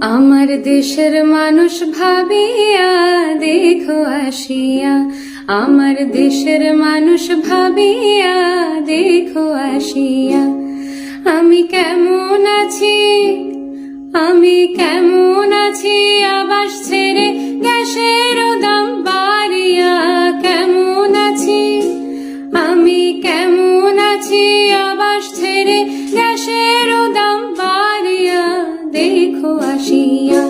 আমার দেশের মানুষ ভাবিয়া, দেখো আসিয়া। আমার দেশের মানুষ ভাবিয়া, দেখো আসিয়া। আমি কেমন আছি? আমি কেমন আছি? আবাস ছেড়ে গ্যাসের দাম বাড়িয়া কেমন আছি? আমি কেমন আছি? আবাস ছেড়ে গ্যাসের দাম দেখো আসিয়া,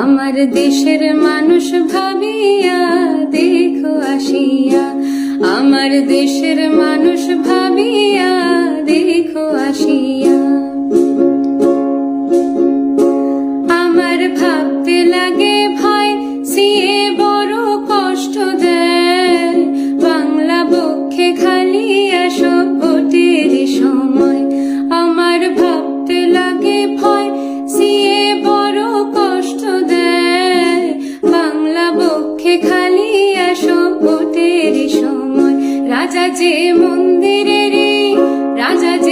আমার দেশের মানুষ ভাবিয়া, দেখো আসিয়া, আমার দেশের মানুষ ভাবিয়া, দেখো আসিয়া। আমার ভাবতে লাগে ভয় সিয়ে বক্ষে খালি ভোটের সময়। রাজা যে মন্দিরের রাজা যে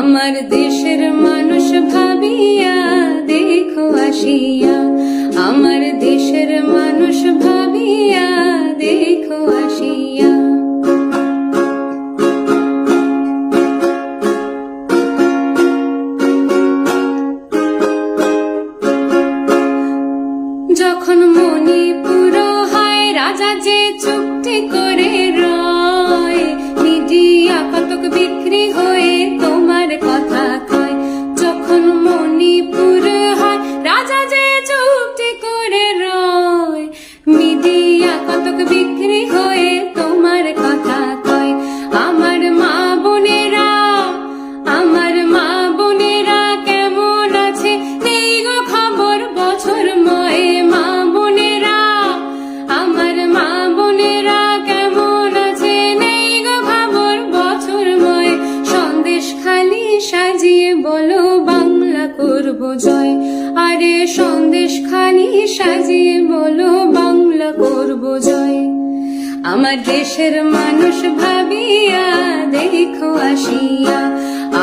আমার দেশের মানুষ ভাবিয়া, দেখো আসিয়া। আমার দেশের মানুষ ভাবিয়া, দেখো আসিয়া। যখন মণিপুর হয়, রাজা যে চুক্তি করে রয় মিডিয়া কতক বিক্রি হয়ে তোমার কথা কয় যখন মণিপুর হয় রাজা যে চুক্তি করে রয়। মিডিয়া কতক করব জয়। আরে সন্দেশ খানি সাজিয়ে বলো, বাংলা করব জয়। আমার দেশের মানুষ ভাবিয়া, দেখো আসিয়া।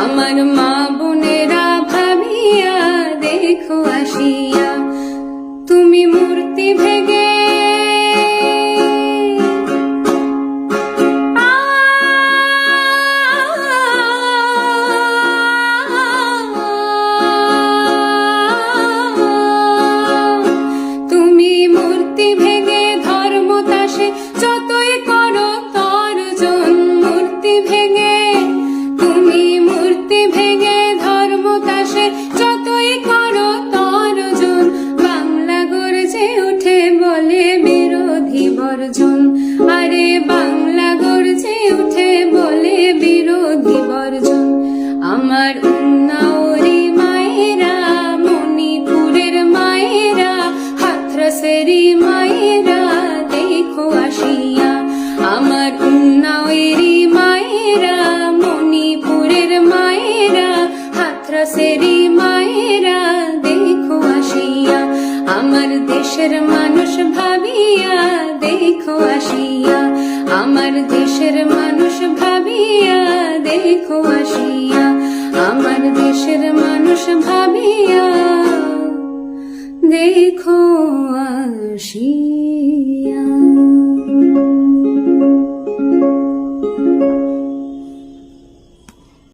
আমার মা বোনেরা ভাবিয়া, দেখো আসিয়া। তুমি মূর্তি ভেগে ভেঙে, তুমি মূর্তি ভেঙে, ধর্ম তাসে যতই করো তর্জন, বাংলা গর্জে উঠে বলে বিরোধী বর্জন। আরে বাংলা গর্জে উঠে বলে বিরোধী বর্জন। আমার উন্নাওরি মায়েরা, মণিপুরের মায়েরা, হাথরসেরি মায়েরা, দেখো আসিয়া, আমার দেশের মানুষ ভাবিয়া, দেখো আসিয়া। আমার দেশের মানুষ ভাবিয়া, দেখো আসিয়া। আমার দেশের মানুষ ভাবিয়া, দেখো আসিয়া।